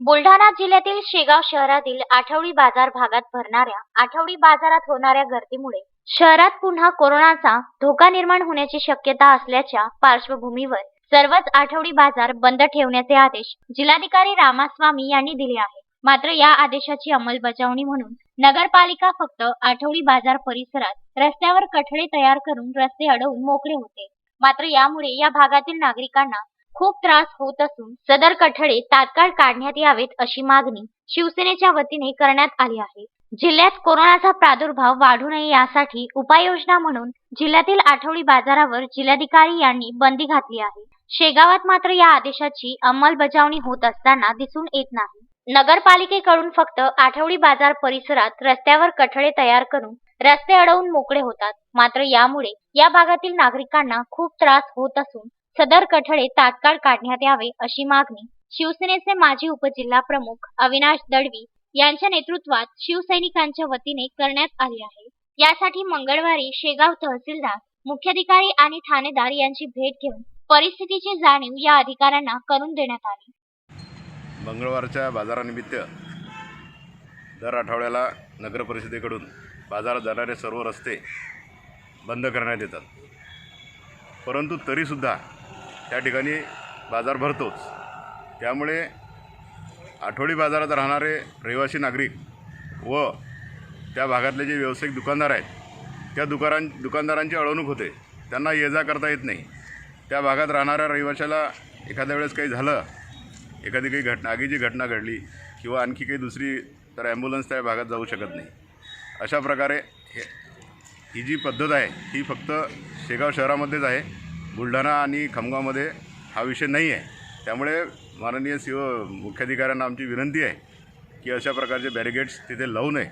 बुलढाणा जिल्ह्यातील शेगाव शहरातील आठवडी बाजार भागात भरणाऱ्या आठवडी बाजारात होणाऱ्या गर्दीमुळे शहरात पुन्हा कोरोनाचा धोका निर्माण होण्याची शक्यता असल्याच्या पार्श्वभूमीवर सर्वच आठवडी बाजार बंद ठेवण्याचे आदेश जिल्हाधिकारी रामास्वामी यांनी दिले आहे मात्र या आदेशाची अंमलबजावणी म्हणून नगरपालिका फक्त आठवडी बाजार परिसरात रस्त्यावर कठडे तयार करून रस्ते अडवून मोकळे होते. मात्र यामुळे या भागातील नागरिकांना खूप त्रास होत असून सदर कठडे तात्काळ काढण्यात यावेत अशी मागणी शिवसेनेच्या वतीने करण्यात आली आहे. जिल्ह्यात कोरोनाचा प्रादुर्भाव वाढू नये यासाठी उपाययोजना म्हणून जिल्ह्यातील आठवडी बाजारावर जिल्हाधिकारी यांनी बंदी घातली आहे. शेगावात मात्र या आदेशाची अंमलबजावणी होत असताना दिसून येत नाही. नगरपालिकेकडून फक्त आठवडी बाजार परिसरात रस्त्यावर कठडे तयार करून रस्ते अडवून मोकळे होतात. मात्र यामुळे या भागातील नागरिकांना खूप त्रास होत असून सदर कठडे तात्काळ काढण्यात यावे अशी मागणी शिवसेनेचे माजी उपजिल्हा प्रमुख अविनाश दळवी यांच्या नेतृत्वात शिवसैनिकांच्या वतीने करण्यात आली आहे. यासाठी मंगळवारी शेगाव तहसीलदार मुख्याधिकारी आणि ठाणेदार यांची भेट घेऊन परिस्थितीची जाणीव या अधिकाऱ्यांना करून देण्यात आली. मंगळवारच्या बाजारानिमित्त दर आठवड्याला नगर परिषदेकडून बाजारात जाणारे सर्व रस्ते बंद करण्यात येतात. परंतु तरीसुद्धा त्या ठिकाणी बाजार भरतोच. त्यामुळे आठवडी बाजारात राहणारे रहिवासी नागरिक व त्या भागातले जे व्यावसायिक दुकानदार आहेत त्या दुकानां दुकानदारांची अडवणूक होते. त्यांना ये जा करता येत नाही. त्या भागात राहणाऱ्या रहिवाशाला एखाद्या वेळेस काही झालं एखादी काही घटना आगीची घटना घडली किंवा आणखी काही दुसरी तर ॲम्ब्युलन्स त्या भागात जाऊ शकत नाही. अशा प्रकारे हे ही जी पद्धत आहे ही फक्त शेगाव शहरामध्येच आहे. बुलढाणा आणि खामगावमध्ये हा विषय नाही आहे. त्यामुळे माननीय शिव मुख्याधिकाऱ्यांना आमची विनंती आहे की अशा प्रकारचे बॅरिगेड्स तिथे लावू नये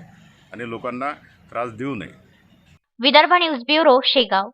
आणि लोकांना त्रास देऊ नये. Vidarbha news bureau Shegaon.